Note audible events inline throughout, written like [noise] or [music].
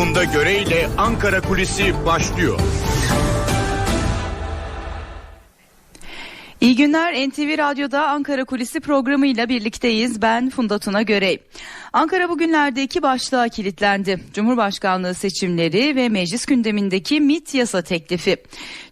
Funda Göre ile Ankara Kulisi başlıyor. İyi günler NTV Radyo'da Ankara Kulisi programıyla birlikteyiz. Ben Funda Tuna Görey. Ankara bugünlerde iki başlığa kilitlendi. Cumhurbaşkanlığı seçimleri ve meclis gündemindeki MIT yasa teklifi.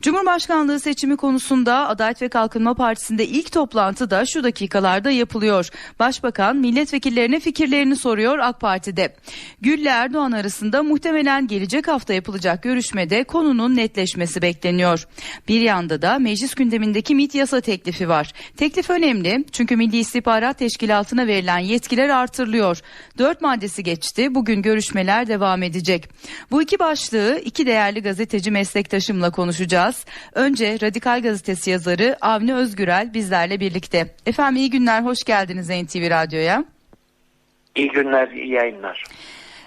Cumhurbaşkanlığı seçimi konusunda Adalet ve Kalkınma Partisi'nde ilk toplantı da şu dakikalarda yapılıyor. Başbakan milletvekillerine fikirlerini soruyor AK Parti'de. Gül ile Erdoğan arasında muhtemelen gelecek hafta yapılacak görüşmede konunun netleşmesi bekleniyor. Bir yanda da meclis gündemindeki MIT yasa teklifi var. Teklif önemli çünkü Milli İstihbarat Teşkilatı'na verilen yetkiler artırılıyor. Dört maddesi geçti. Bugün görüşmeler devam edecek. Bu iki başlığı iki değerli gazeteci meslektaşımla konuşacağız. Önce Radikal Gazetesi yazarı Avni Özgürel bizlerle birlikte. Efendim iyi günler, hoş geldiniz NTV Radyo'ya. İyi günler, iyi yayınlar.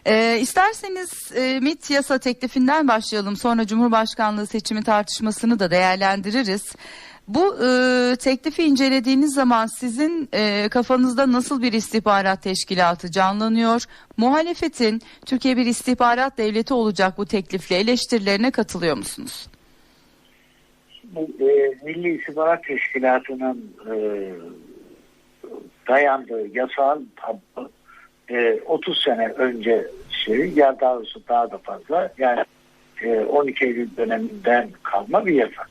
Ee, isterseniz e, MIT yasa teklifinden başlayalım. Sonra Cumhurbaşkanlığı seçimi tartışmasını da değerlendiririz. Bu e, teklifi incelediğiniz zaman sizin e, kafanızda nasıl bir istihbarat teşkilatı canlanıyor? Muhalefetin Türkiye bir istihbarat devleti olacak bu teklifle eleştirilerine katılıyor musunuz? Bu e, Milli İstihbarat Teşkilatı'nın e, dayandığı yasal tablo e, 30 sene önce şey, ya daha doğrusu daha da fazla yani e, 12 Eylül döneminden kalma bir yasa.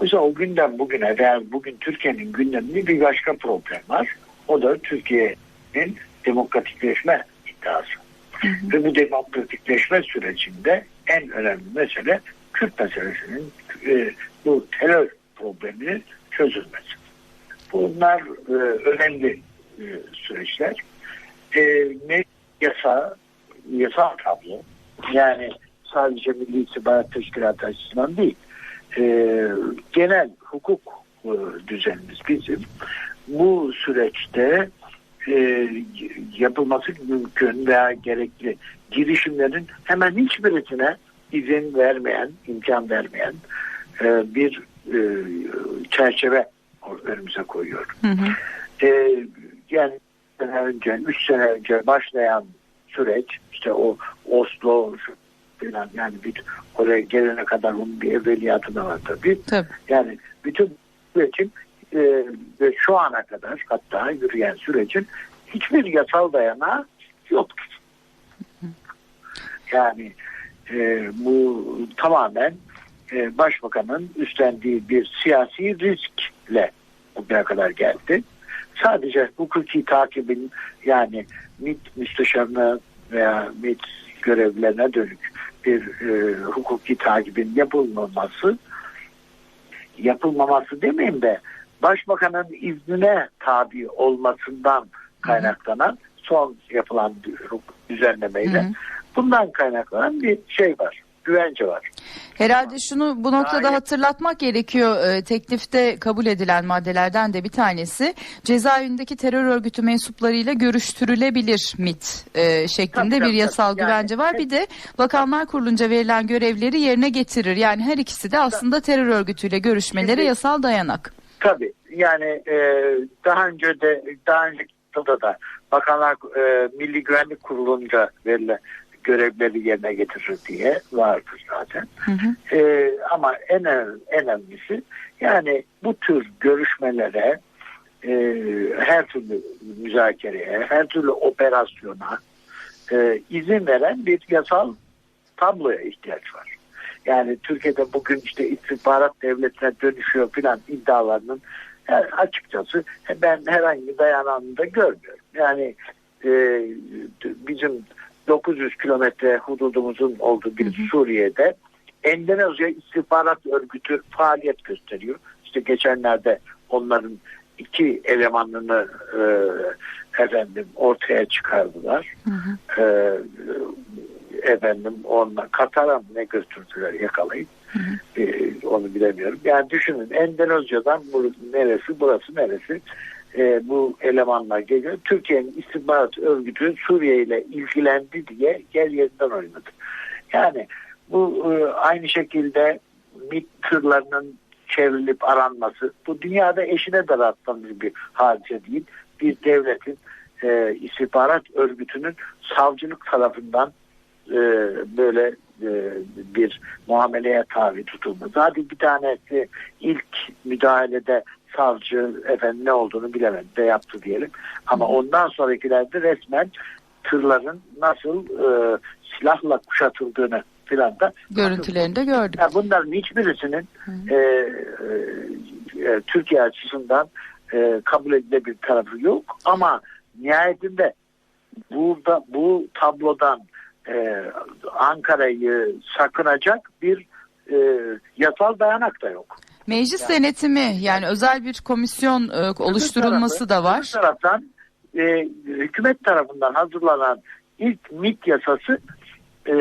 Oysa o günden bugüne veya bugün Türkiye'nin gündeminde bir başka problem var. O da Türkiye'nin demokratikleşme iddiası. Hı hı. Ve bu demokratikleşme sürecinde en önemli mesele Kürt meselesinin e, bu terör probleminin çözülmesi. Bunlar e, önemli e, süreçler. E, ne yasa, yasa tablo yani sadece Milli İstihbarat Teşkilatı açısından değil e, genel hukuk e, düzenimiz bizim bu süreçte e, yapılması mümkün veya gerekli girişimlerin hemen hiçbirisine izin vermeyen, imkan vermeyen e, bir e, çerçeve önümüze koyuyor. Hı hı. E, yani sene önce, üç sene önce başlayan süreç, işte o Oslo falan yani bir oraya gelene kadar onun bir evveliyatı da var tabii. tabii. Yani bütün sürecin e, ve şu ana kadar hatta yürüyen sürecin hiçbir yasal dayanağı yoktur. Yani e, bu tamamen e, başbakanın üstlendiği bir siyasi riskle bugüne kadar geldi. Sadece hukuki takibin yani MİT müsteşarına veya MİT görevlerine dönük bir e, hukuki takibin yapılmaması yapılmaması demeyeyim de başbakanın iznine tabi olmasından kaynaklanan son yapılan düzenlemeyle hı hı. bundan kaynaklanan bir şey var güvence var. Herhalde şunu bu noktada hatırlatmak gerekiyor. E, teklifte kabul edilen maddelerden de bir tanesi cezaevindeki terör örgütü mensuplarıyla görüştürülebilir MIT e, şeklinde tabii, bir yasal tabii. güvence yani, var. Bir de Bakanlar Kurulunca verilen görevleri yerine getirir. Yani her ikisi de aslında terör örgütüyle görüşmelere Şimdi, yasal dayanak. Tabii yani e, daha önce de daha önceki da Bakanlar e, Milli Güvenlik Kurulu'nca verilen görevleri yerine getirir diye vardır zaten. Hı hı. E, ama en en önemlisi yani bu tür görüşmelere e, her türlü müzakereye, her türlü operasyona e, izin veren bir yasal tabloya ihtiyaç var. Yani Türkiye'de bugün işte istihbarat devletine dönüşüyor filan iddialarının açıkçası ben herhangi bir dayanağını da görmüyorum. Yani e, bizim 900 kilometre hududumuzun olduğu bir hı hı. Suriye'de Endonezya istihbarat örgütü faaliyet gösteriyor. İşte geçenlerde onların iki elemanını e, efendim ortaya çıkardılar. Hı hı. E, efendim onunla Katar'a ne götürdüler yakalayıp hı hı. E, onu bilemiyorum. Yani düşünün Endonezya'dan bu, neresi burası neresi e, bu elemanlar geliyor. Türkiye'nin istihbarat örgütü Suriye ile ilgilendi diye gel yerinden oynadı. Yani bu e, aynı şekilde MİT tırlarının çevrilip aranması bu dünyada eşine de rastlanmış bir hadise değil. Bir devletin e, istihbarat örgütünün savcılık tarafından e, böyle e, bir muameleye tabi tutulması. Hadi bir tanesi ilk müdahalede savcı efendim ne olduğunu bilemedi de yaptı diyelim. Ama ondan sonrakilerde resmen tırların nasıl e, silahla kuşatıldığını filan da Görüntülerini de gördük. yani bunların hiçbirisinin e, e, e, Türkiye açısından e, kabul edilebilir tarafı yok ama nihayetinde burada bu tablodan e, Ankara'yı sakınacak bir e, yasal dayanak da yok. Meclis denetimi yani özel bir komisyon e, oluşturulması da Öbür var. taraftan e, hükümet tarafından hazırlanan ilk MIT yasası e,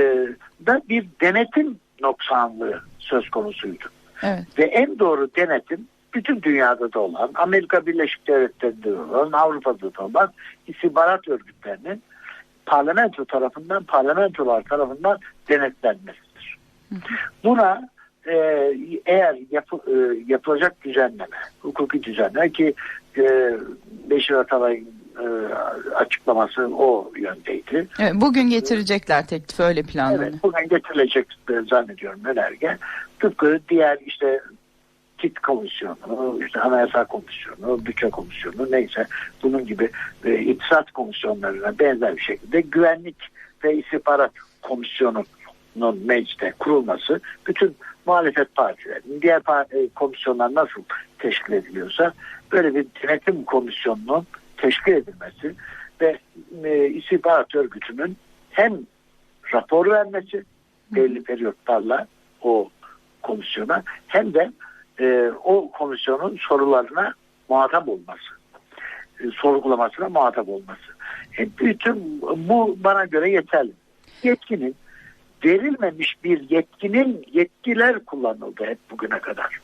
da bir denetim noksanlığı söz konusuydu. Evet. Ve en doğru denetim bütün dünyada da olan, Amerika Birleşik Devletleri'nde de olan, Avrupa'da da olan istihbarat örgütlerinin parlamento tarafından, parlamentolar tarafından denetlenmesidir. Buna e, eğer yapı, e, yapılacak düzenleme, hukuki düzenleme ki e, Beşir Atalay'ın e, açıklaması o yöndeydi. Evet, bugün getirecekler teklifi öyle planlanıyor. Evet, bugün getirilecek e, zannediyorum önerge. Tıpkı diğer işte KİT komisyonu, işte anayasa komisyonu, bütçe komisyonu neyse bunun gibi e, iktisat komisyonlarına benzer bir şekilde güvenlik ve istihbarat komisyonunun mecliste kurulması bütün muhalefet partilerinin diğer e, komisyonlar nasıl teşkil ediliyorsa böyle bir denetim komisyonunun teşkil edilmesi ve e, istihbarat örgütünün hem rapor vermesi belli periyotlarla o komisyona hem de e, o komisyonun sorularına muhatap olması, e, sorgulamasına muhatap olması. E, bütün bu bana göre yeterli. Yetkinin verilmemiş bir yetkinin yetkiler kullanıldı hep bugüne kadar.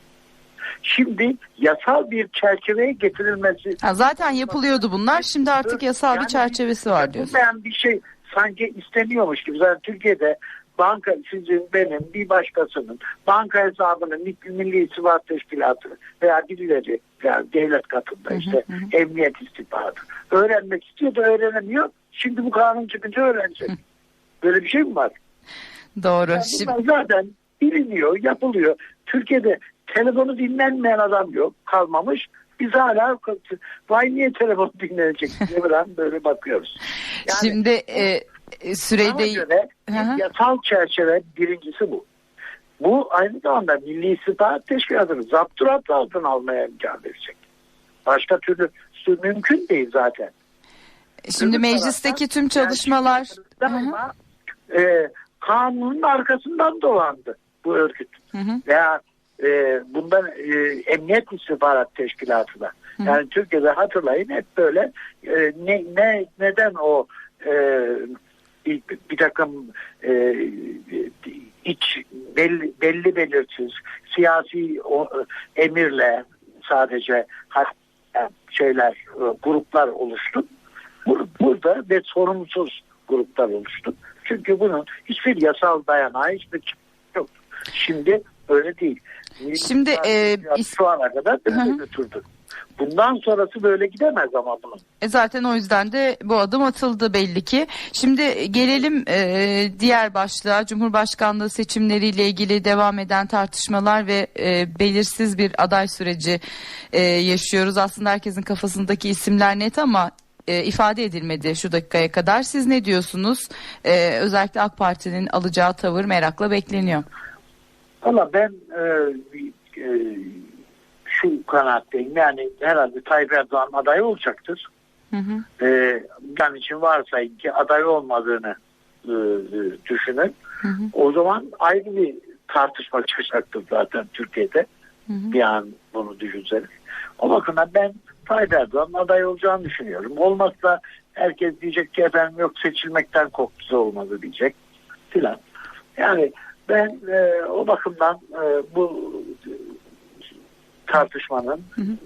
Şimdi yasal bir çerçeveye getirilmesi Ha, zaten yapılıyordu bunlar. Şimdi artık yasal bir Yani çerçevesi var diyorsun. yapılmayan bir şey sanki isteniyormuş gibi. Zaten Türkiye'de banka sizin benim bir başkasının banka hesabını Milli İstihbarat Teşkilatı veya birileri veya devlet katında işte emniyet istihbaratı öğrenmek istiyor da öğrenemiyor. Şimdi bu kanun çıkınca öğrenecek. Böyle bir şey mi var? Doğru. Yani Şimdi, zaten biliniyor, yapılıyor. Türkiye'de telefonu dinlenmeyen adam yok, kalmamış. Biz hala vay niye telefon [laughs] dinlenecek diye böyle, böyle bakıyoruz. Yani şimdi e, bana süreyi göre yasal çerçeve birincisi bu. Bu aynı zamanda Milli İstihbarat Teşkilatı'nı zapturapt altına almaya imkan verecek. Başka türlü mümkün değil zaten. şimdi Öbür meclisteki taraftan tüm çalışmalar daima e, kanunun arkasından dolandı bu örgüt. Hı hı. Veya e, bundan e, Emniyet İstihbarat Teşkilatı da. Yani Türkiye'de hatırlayın hep böyle e, ne, ne neden o e, bir, bir takım e, iç belli, belli belirsiz siyasi o, emirle sadece şeyler e, gruplar oluştu. Bur- Burada ve sorumsuz gruplar oluştu. Çünkü bunun hiçbir yasal dayanağı hiçbir yok. Şimdi öyle değil. Şimdi, e, şu ana kadar böyle götürdü. Bundan sonrası böyle gidemez ama bunun. E zaten o yüzden de bu adım atıldı belli ki. Şimdi gelelim e, diğer başlığa Cumhurbaşkanlığı seçimleriyle ilgili devam eden tartışmalar ve e, belirsiz bir aday süreci e, yaşıyoruz. Aslında herkesin kafasındaki isimler net ama e, ifade edilmedi şu dakikaya kadar. Siz ne diyorsunuz? E, özellikle AK Parti'nin alacağı tavır merakla bekleniyor. Valla ben e, e, şu kanaatteyim. Yani herhalde Tayyip Erdoğan aday olacaktır. Hı hı. E, ben için varsayın ki aday olmadığını e, e, düşünün. Hı hı. O zaman ayrı bir tartışma çıkacaktır zaten Türkiye'de. Hı hı. Bir an bunu düşünseniz. O bakımdan ben Tayyip Erdoğan'ın aday olacağını düşünüyorum. Olmazsa herkes diyecek ki efendim yok seçilmekten korkusu olmadı diyecek filan. Yani ben e, o bakımdan e, bu tartışmanın Hı hı.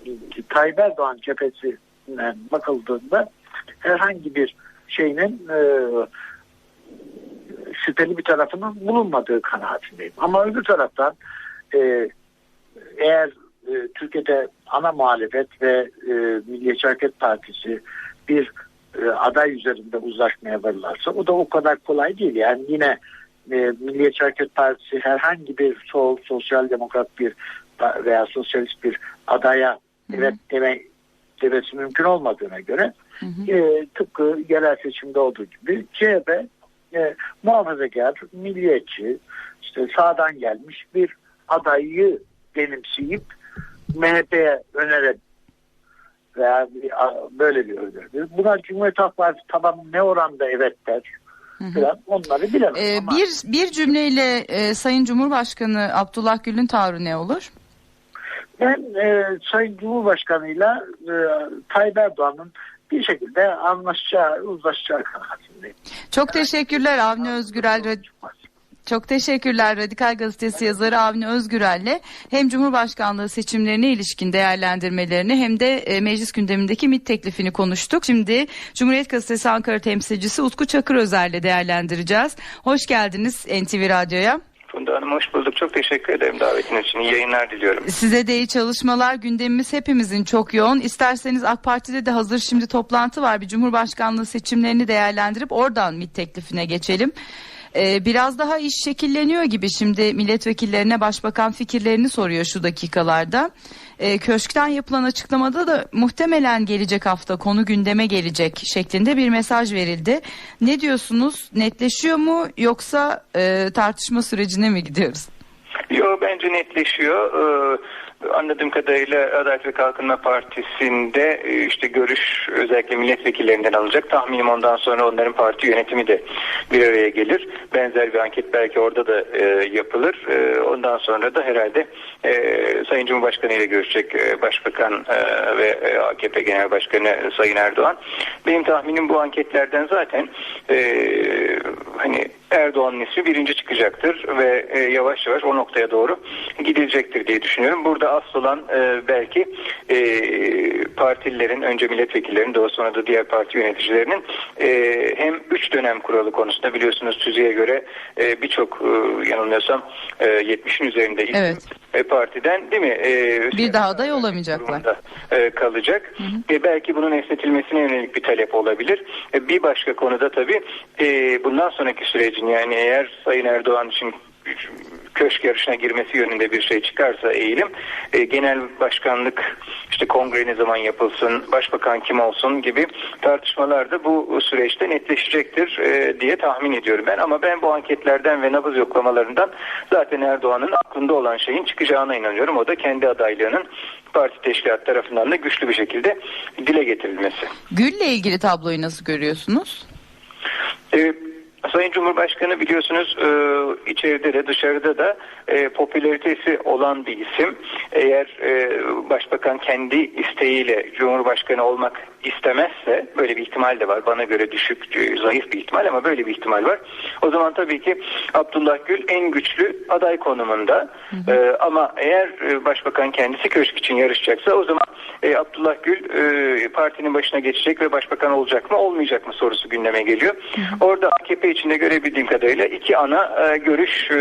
Tayyip Erdoğan cephesinden bakıldığında herhangi bir şeyinin e, şüpheli bir tarafının bulunmadığı kanaatindeyim. Ama öbür taraftan e, eğer e, Türkiye'de ana muhalefet ve e, Milliyetçi Hareket Partisi bir e, aday üzerinde uzlaşmaya varırlarsa o da o kadar kolay değil. Yani yine e, Milliyetçi Hareket Partisi herhangi bir sol, sosyal demokrat bir veya sosyalist bir adaya evet deme, demesi mümkün olmadığına göre e, tıpkı yerel seçimde olduğu gibi CHP e, muhafazakar, milliyetçi, işte sağdan gelmiş bir adayı benimseyip MHP'ye önerebilir veya bir, böyle bir öneridir. Buna Cumhuriyet Halk Partisi tamam ne oranda evet der falan onları bilemem. Ee, ama bir bir cümleyle e, Sayın Cumhurbaşkanı Abdullah Gül'ün tavrı ne olur? ben e, Sayın Cumhurbaşkanı'yla e, Tayyip Erdoğan'ın bir şekilde anlaşacağı, uzlaşacağı kanaatindeyim. Çok teşekkürler Avni Özgürel. Çok teşekkürler Radikal Gazetesi yazarı Avni Özgürel'le hem Cumhurbaşkanlığı seçimlerine ilişkin değerlendirmelerini hem de e, meclis gündemindeki MİT teklifini konuştuk. Şimdi Cumhuriyet Gazetesi Ankara temsilcisi Utku Çakır Özer'le değerlendireceğiz. Hoş geldiniz NTV Radyo'ya. Funda Hanım hoş bulduk. Çok teşekkür ederim davetiniz için. İyi yayınlar diliyorum. Size de iyi çalışmalar. Gündemimiz hepimizin çok yoğun. İsterseniz AK Parti'de de hazır şimdi toplantı var. Bir Cumhurbaşkanlığı seçimlerini değerlendirip oradan MİT teklifine geçelim. Ee, biraz daha iş şekilleniyor gibi şimdi milletvekillerine başbakan fikirlerini soruyor şu dakikalarda. Ee, köşkten yapılan açıklamada da muhtemelen gelecek hafta konu gündeme gelecek şeklinde bir mesaj verildi. Ne diyorsunuz? Netleşiyor mu yoksa e, tartışma sürecine mi gidiyoruz? Yo bence netleşiyor. Ee, anladığım kadarıyla Adalet ve Kalkınma Partisi'nde e, işte görüş özellikle milletvekillerinden alınacak. Tahminim ondan sonra onların parti yönetimi de bir araya gelir. Benzer bir anket belki orada da e, yapılır. E, ondan sonra da herhalde e, Sayın Cumhurbaşkanı ile görüşecek e, Başbakan e, ve e, AKP Genel Başkanı Sayın Erdoğan. Benim tahminim bu anketlerden zaten e, hani Erdoğan'ın ismi birinci çıkacaktır ve e, yavaş yavaş o noktaya doğru gidilecektir diye düşünüyorum. Burada asıl olan e, belki e, partililerin önce milletvekillerinin daha sonra da diğer parti yöneticilerinin e, hem üç dönem kuralı konusunda biliyorsunuz tüzüğe göre e, birçok e, yanılmıyorsam e, 70'in üzerinde isim Evet. e, partiden değil mi? E, Bir daha aday olamayacaklar. e, kalacak. E, belki bunun esnetilmesine yönelik bir talep olabilir. E, bir başka konuda tabii e, bundan sonraki sürecin yani eğer Sayın Erdoğan için köşk yarışına girmesi yönünde bir şey çıkarsa eğilim e, genel başkanlık işte kongre ne zaman yapılsın başbakan kim olsun gibi tartışmalar da bu süreçte netleşecektir e, diye tahmin ediyorum ben ama ben bu anketlerden ve nabız yoklamalarından zaten Erdoğan'ın aklında olan şeyin çıkacağına inanıyorum o da kendi adaylığının parti teşkilat tarafından da güçlü bir şekilde dile getirilmesi. Gül'le ilgili tabloyu nasıl görüyorsunuz? Sayın Cumhurbaşkanı biliyorsunuz e, içeride de dışarıda da e, popülaritesi olan bir isim. Eğer e, başbakan kendi isteğiyle Cumhurbaşkanı olmak istemezse böyle bir ihtimal de var. Bana göre düşük, e, zayıf bir ihtimal ama böyle bir ihtimal var. O zaman tabii ki Abdullah Gül en güçlü aday konumunda. E, ama eğer e, başbakan kendisi köşk için yarışacaksa o zaman e, Abdullah Gül e, partinin başına geçecek ve başbakan olacak mı olmayacak mı sorusu gündeme geliyor. Orada AKP içinde görebildiğim kadarıyla iki ana e, görüş e,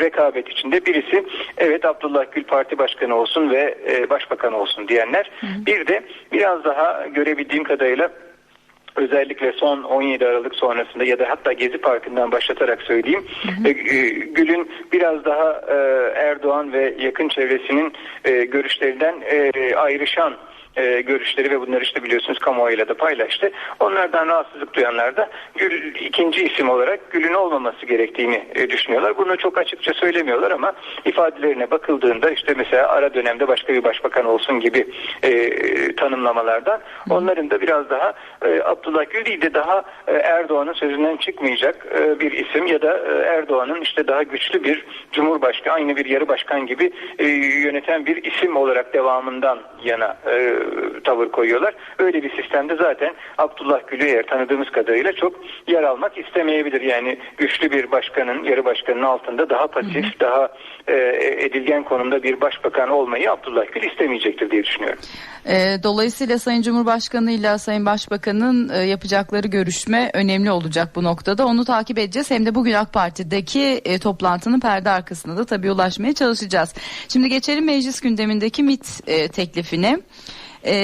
rekabet içinde. Birisi evet Abdullah Gül parti başkanı olsun ve e, başbakan olsun diyenler. Bir de biraz daha görebildiğim kadarıyla özellikle son 17 Aralık sonrasında ya da hatta Gezi Parkı'ndan başlatarak söyleyeyim e, e, Gül'ün biraz daha e, Erdoğan ve yakın çevresinin görüşlerinden ayrışan e, görüşleri ve bunları işte biliyorsunuz kamuoyuyla da paylaştı. Onlardan rahatsızlık duyanlar da Gül ikinci isim olarak Gül'ün olmaması gerektiğini e, düşünüyorlar. Bunu çok açıkça söylemiyorlar ama ifadelerine bakıldığında işte mesela ara dönemde başka bir başbakan olsun gibi e, tanımlamalardan onların da biraz daha e, Abdullah Gül değil de daha e, Erdoğan'ın sözünden çıkmayacak e, bir isim ya da e, Erdoğan'ın işte daha güçlü bir cumhurbaşkanı aynı bir yarı başkan gibi e, yöneten bir isim olarak devamından yana e, tavır koyuyorlar. Öyle bir sistemde zaten Abdullah Gül'ü eğer tanıdığımız kadarıyla çok yer almak istemeyebilir. Yani güçlü bir başkanın, yarı başkanın altında daha pasif, daha e, edilgen konumda bir başbakan olmayı Abdullah Gül istemeyecektir diye düşünüyorum. Ee, dolayısıyla Sayın Cumhurbaşkanı ile Sayın Başbakan'ın e, yapacakları görüşme önemli olacak bu noktada. Onu takip edeceğiz. Hem de bugün AK Parti'deki e, toplantının perde arkasında da tabii ulaşmaya çalışacağız. Şimdi geçelim meclis gündemindeki MIT e, teklifine. E,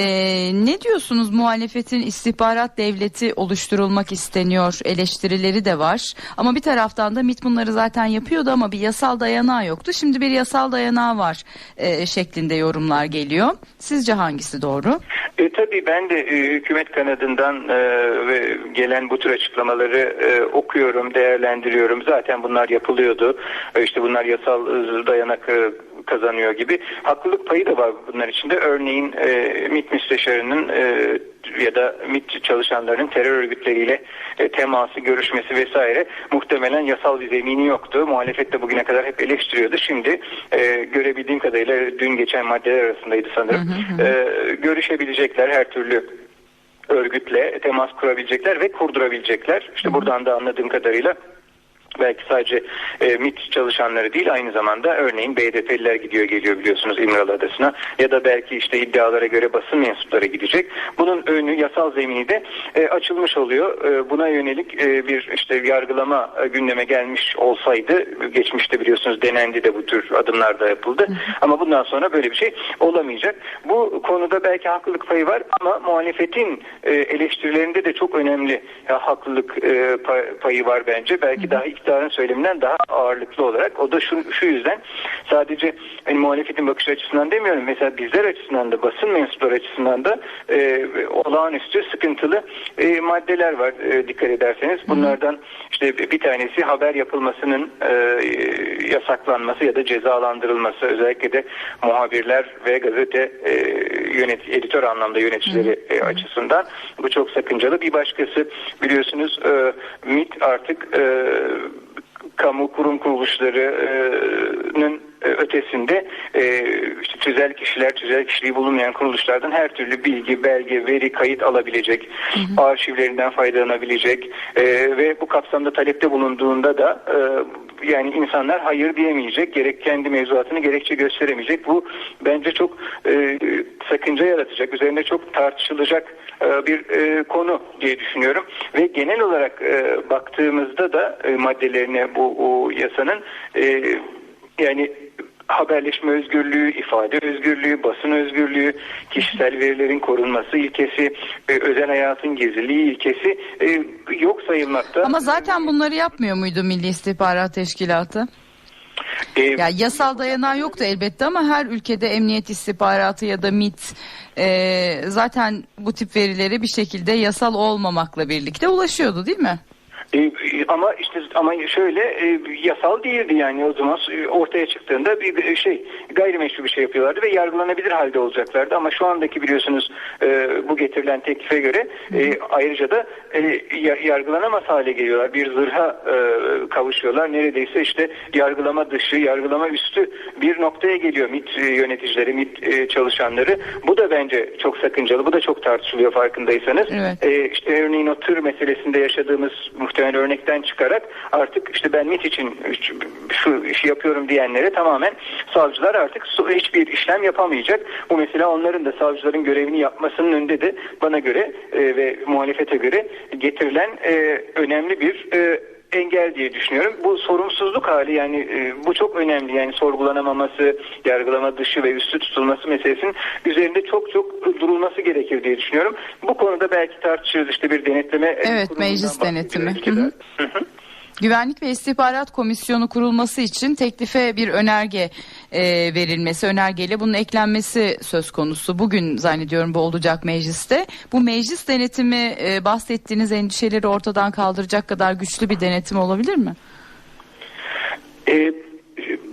ne diyorsunuz muhalefetin istihbarat devleti oluşturulmak isteniyor eleştirileri de var. Ama bir taraftan da MIT bunları zaten yapıyordu ama bir yasal dayanağı yoktu. Şimdi bir yasal dayanağı var e, şeklinde yorumlar geliyor. Sizce hangisi doğru? E, tabii ben de e, hükümet kanadından e, gelen bu tür açıklamaları e, okuyorum, değerlendiriyorum. Zaten bunlar yapılıyordu. E, işte bunlar yasal dayanak e, kazanıyor gibi. Haklılık payı da var bunlar içinde. Örneğin e, MİT müsteşarının e, ya da MİT çalışanlarının terör örgütleriyle e, teması, görüşmesi vesaire muhtemelen yasal bir zemini yoktu. Muhalefet de bugüne kadar hep eleştiriyordu. Şimdi e, görebildiğim kadarıyla dün geçen maddeler arasındaydı sanırım. E, görüşebilecekler her türlü örgütle temas kurabilecekler ve kurdurabilecekler. İşte buradan da anladığım kadarıyla belki sadece e, MIT çalışanları değil aynı zamanda örneğin BDP'liler gidiyor geliyor biliyorsunuz İmralı Adası'na ya da belki işte iddialara göre basın mensupları gidecek. Bunun önü yasal zemini de e, açılmış oluyor. E, buna yönelik e, bir işte yargılama e, gündeme gelmiş olsaydı geçmişte biliyorsunuz denendi de bu tür adımlar da yapıldı. Ama bundan sonra böyle bir şey olamayacak. Bu konuda belki haklılık payı var ama muhalefetin e, eleştirilerinde de çok önemli ya, haklılık e, pay- payı var bence. Belki daha iktidarın söyleminden daha ağırlıklı olarak. O da şu, şu yüzden sadece hani, muhalefetin bakış açısından demiyorum. Mesela bizler açısından da basın mensupları açısından da e, olağanüstü sıkıntılı e, maddeler var e, dikkat ederseniz. Bunlardan işte bir tanesi haber yapılmasının e, yasaklanması ya da cezalandırılması. Özellikle de muhabirler ve gazete e, yönet editör anlamda yöneticileri e, açısından bu çok sakıncalı. Bir başkası biliyorsunuz e, MIT artık e, kamu kurum kuruluşlarının e, ötesinde e, işte tüzel kişiler, tüzel kişiliği bulunmayan kuruluşlardan her türlü bilgi, belge, veri, kayıt alabilecek, arşivlerinden faydalanabilecek e, ve bu kapsamda talepte bulunduğunda da e, yani insanlar hayır diyemeyecek, gerek kendi mevzuatını gerekçe gösteremeyecek. Bu bence çok e, sakınca yaratacak, üzerinde çok tartışılacak e, bir e, konu diye düşünüyorum. Ve genel olarak e, baktığımızda da e, maddelerine bu o yasanın e, yani haberleşme özgürlüğü, ifade özgürlüğü, basın özgürlüğü, kişisel verilerin korunması ilkesi, e, özel hayatın gizliliği ilkesi e, yok sayılmakta. Ama zaten bunları yapmıyor muydu Milli İstihbarat Teşkilatı? E, Ya yasal dayanağı yoktu elbette ama her ülkede emniyet istihbaratı ya da MIT e, zaten bu tip verileri bir şekilde yasal olmamakla birlikte ulaşıyordu değil mi? E, ama işte ama şöyle e, yasal değildi yani. O zaman ortaya çıktığında bir şey gayrimeşru bir şey yapıyorlardı ve yargılanabilir halde olacaklardı. Ama şu andaki biliyorsunuz e, bu getirilen teklife göre e, ayrıca da e, ya- yargılanamaz hale geliyorlar. Bir zırha e, kavuşuyorlar. Neredeyse işte yargılama dışı yargılama üstü bir noktaya geliyor MİT e, yöneticileri MİT e, çalışanları. Bu da bence çok sakıncalı bu da çok tartışılıyor farkındaysanız. Evet. e, işte örneğin o tır meselesinde yaşadığımız muhtemelen örnekten çıkarak artık işte ben MIT için şu işi yapıyorum diyenlere tamamen savcılar artık hiçbir işlem yapamayacak. Bu mesela onların da savcıların görevini yapmasının önünde de bana göre e, ve muhalefete göre getirilen e, önemli bir e, engel diye düşünüyorum. Bu sorumsuzluk hali yani e, bu çok önemli yani sorgulanamaması, yargılama dışı ve üstü tutulması meselesinin üzerinde çok çok durulması gerekir diye düşünüyorum. Bu konuda belki tartışırız işte bir denetleme Evet, meclis denetimi. Hı hı. Hı hı. Güvenlik ve İstihbarat Komisyonu kurulması için teklife bir önerge e, verilmesi, önergeyle bunun eklenmesi söz konusu. Bugün zannediyorum bu olacak mecliste. Bu meclis denetimi e, bahsettiğiniz endişeleri ortadan kaldıracak kadar güçlü bir denetim olabilir mi? Ee,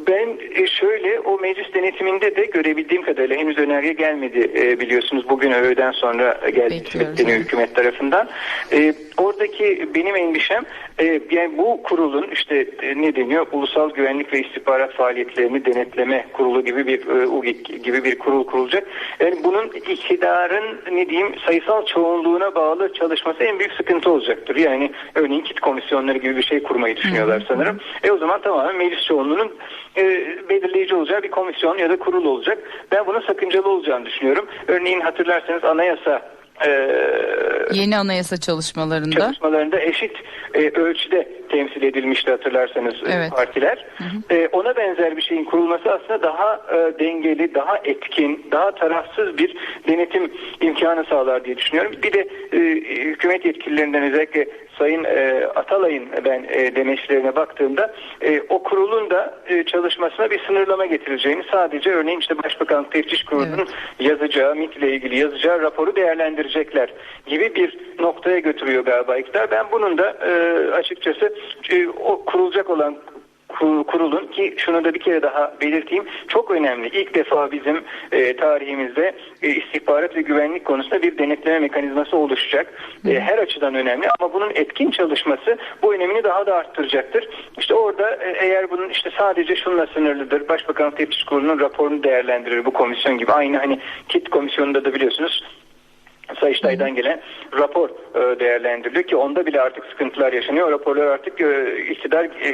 ben e, şöyle o meclis denetiminde de görebildiğim kadarıyla henüz önerge gelmedi e, biliyorsunuz bugün öğleden sonra geldi Bekliyoruz, bekleniyor hükümet tarafından. E, oradaki benim endişem e, yani bu kurulun işte e, ne deniyor ulusal güvenlik ve istihbarat faaliyetlerini denetleme kurulu gibi bir e, UGİK gibi bir kurul kurulacak. Yani bunun iktidarın ne diyeyim sayısal çoğunluğuna bağlı çalışması en büyük sıkıntı olacaktır. Yani örneğin kit komisyonları gibi bir şey kurmayı düşünüyorlar sanırım. E o zaman tamamen meclis çoğunluğunun e, belirleyici olacağı bir komisyon ya da kurul olacak. Ben bunun sakıncalı olacağını düşünüyorum. Örneğin hatırlarsanız anayasa e, Yeni anayasa çalışmalarında. çalışmalarında eşit e, ölçüde temsil edilmişti hatırlarsanız e, Evet. partiler. E, ona benzer bir şeyin kurulması aslında daha e, dengeli, daha etkin, daha tarafsız bir denetim imkanı sağlar diye düşünüyorum. Bir de e, hükümet yetkililerinden özellikle Sayın e, Atalay'ın ben e, demeçlerine baktığımda e, o kurulun da e, çalışmasına bir sınırlama getireceğini sadece örneğin işte Başbakanlık Teftiş Kurulu'nun yazacağı, MİT ile ilgili yazacağı raporu değerlendirecekler gibi bir noktaya götürüyor galiba iktidar. Ben bunun da e, açıkçası e, o kurulacak olan kurulun ki şunu da bir kere daha belirteyim çok önemli. İlk defa bizim e, tarihimizde e, istihbarat ve güvenlik konusunda bir denetleme mekanizması oluşacak. E, her açıdan önemli ama bunun etkin çalışması bu önemini daha da arttıracaktır. İşte orada e, eğer bunun işte sadece şunla sınırlıdır. Başbakanlık Teftiş Kurulu'nun raporunu değerlendirir bu komisyon gibi. Aynı hani KİT komisyonunda da biliyorsunuz Sayıştay'dan gelen rapor e, değerlendiriliyor ki onda bile artık sıkıntılar yaşanıyor. Raporlar artık e, iktidar e,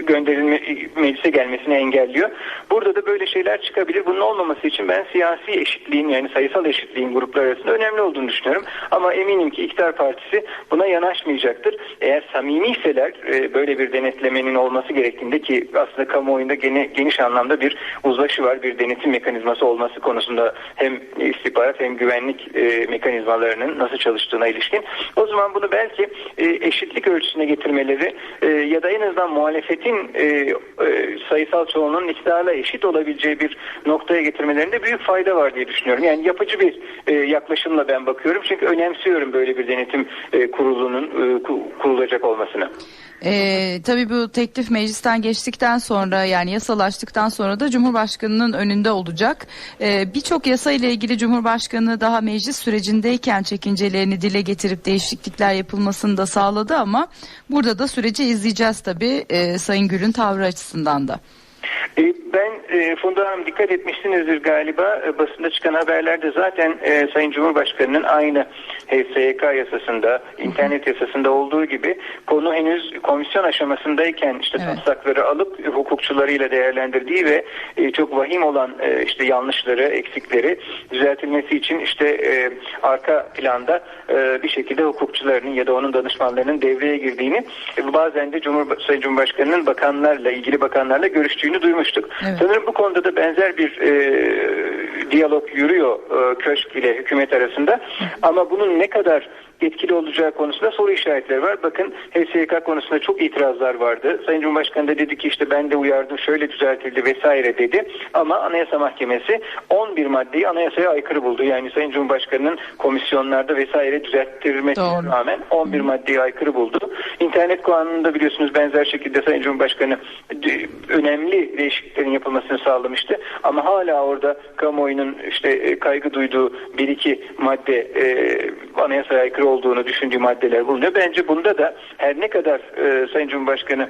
gönderilme meclise gelmesini engelliyor. Burada da böyle şeyler çıkabilir. Bunun olmaması için ben siyasi eşitliğin yani sayısal eşitliğin gruplar arasında önemli olduğunu düşünüyorum. Ama eminim ki iktidar partisi buna yanaşmayacaktır. Eğer samimiyseler böyle bir denetlemenin olması gerektiğinde ki aslında kamuoyunda geniş anlamda bir uzlaşı var. Bir denetim mekanizması olması konusunda hem istihbarat hem güvenlik e, mekanizmalarının nasıl çalıştığına ilişkin. O zaman bunu belki e, eşitlik ölçüsüne getirmeleri e, ya da en azından muhalefetin e, e, sayısal çoğunluğun iktidarla eşit olabileceği bir noktaya getirmelerinde büyük fayda var diye düşünüyorum. Yani yapıcı bir e, yaklaşımla ben bakıyorum. Çünkü önemsiyorum böyle bir denetim e, kurulunun e, ku- kurulacak olmasını. Ee, tabii bu teklif meclisten geçtikten sonra yani yasalaştıktan sonra da Cumhurbaşkanı'nın önünde olacak. Ee, Birçok yasa ile ilgili Cumhurbaşkanı daha meclis sürecindeyken çekincelerini dile getirip değişiklikler yapılmasını da sağladı ama burada da süreci izleyeceğiz tabii e, Sayın Gül'ün tavrı açısından da. E, Ben e, Funda Hanım dikkat etmişsinizdir galiba E, basında çıkan haberlerde zaten Sayın Cumhurbaşkanı'nın aynı HSYK yasasında, internet yasasında olduğu gibi konu henüz komisyon aşamasındayken işte Evet. taslakları alıp hukukçularıyla değerlendirdiği ve çok vahim olan işte yanlışları, eksikleri düzeltilmesi için işte arka planda bir şekilde hukukçularının ya da onun danışmanlarının devreye girdiğini bazen de Cumhur Sayın Cumhurbaşkanı'nın bakanlarla ilgili bakanlarla görüştüğünü duymuştuk. Evet. Sanırım bu konuda da benzer bir e, diyalog yürüyor e, köşk ile hükümet arasında. Ama bunun ne kadar etkili olacağı konusunda soru işaretleri var. Bakın HSYK konusunda çok itirazlar vardı. Sayın Cumhurbaşkanı da dedi ki işte ben de uyardım şöyle düzeltildi vesaire dedi. Ama Anayasa Mahkemesi 11 maddeyi anayasaya aykırı buldu. Yani Sayın Cumhurbaşkanı'nın komisyonlarda vesaire düzelttirmesine Doğru. rağmen 11 maddeyi aykırı buldu. İnternet kanununda biliyorsunuz benzer şekilde Sayın Cumhurbaşkanı önemli değişikliklerin yapılmasını sağlamıştı. Ama hala orada kamuoyunun işte e, kaygı duyduğu bir iki madde e, anayasaya aykırı olduğunu düşündüğü maddeler bulunuyor. Bence bunda da her ne kadar e, Sayın Cumhurbaşkanı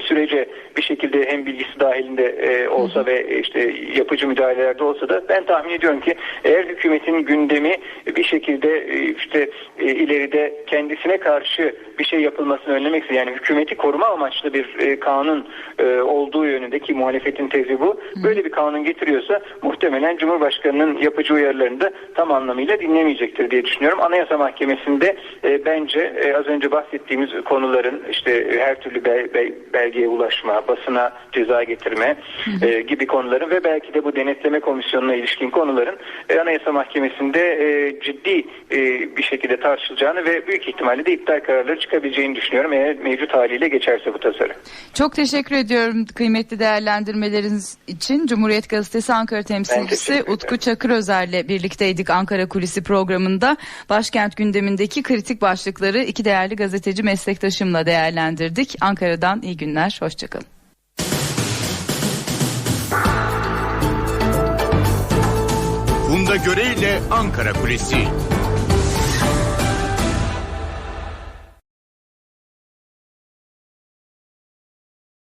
sürece bir şekilde hem bilgisi dahilinde e, olsa ve e, işte yapıcı müdahalelerde olsa da ben tahmin ediyorum ki eğer hükümetin gündemi bir şekilde e, işte e, ileride kendisine karşı bir şey yapılmasını önlemek için yani hükümeti koruma amaçlı bir e, kanun e, olduğu yönündeki muhalefetin tezi bu. Böyle bir kanun getiriyorsa muhtemelen Cumhurbaşkanı'nın yapıcı uyarılarını da tam anlamıyla dinlemeyecektir diye düşünüyorum. Anayasa Mahkemesi'nde e, bence e, az önce bahsettiğimiz konuların işte e, her türlü bel- bel- belgeye ulaşma, basına ceza getirme e, gibi konuların ve belki de bu denetleme komisyonuna ilişkin konuların e, Anayasa Mahkemesi'nde e, ciddi e, bir şekilde tartışılacağını ve büyük ihtimalle de iptal kararları çıkabileceğini düşünüyorum eğer mevcut haliyle geçerse bu tasarı. Çok teşekkür ediyorum kıymetli değerlendirmeleriniz için. Cumhuriyet Gazetesi Ankara temsilcisi. Utku Çakırözer'le birlikteydik Ankara Kulisi programında. Başkent gündemindeki kritik başlıkları iki değerli gazeteci meslektaşımla değerlendirdik. Ankara'dan iyi günler, hoşçakalın. Funda Göre ile Ankara Kulisi.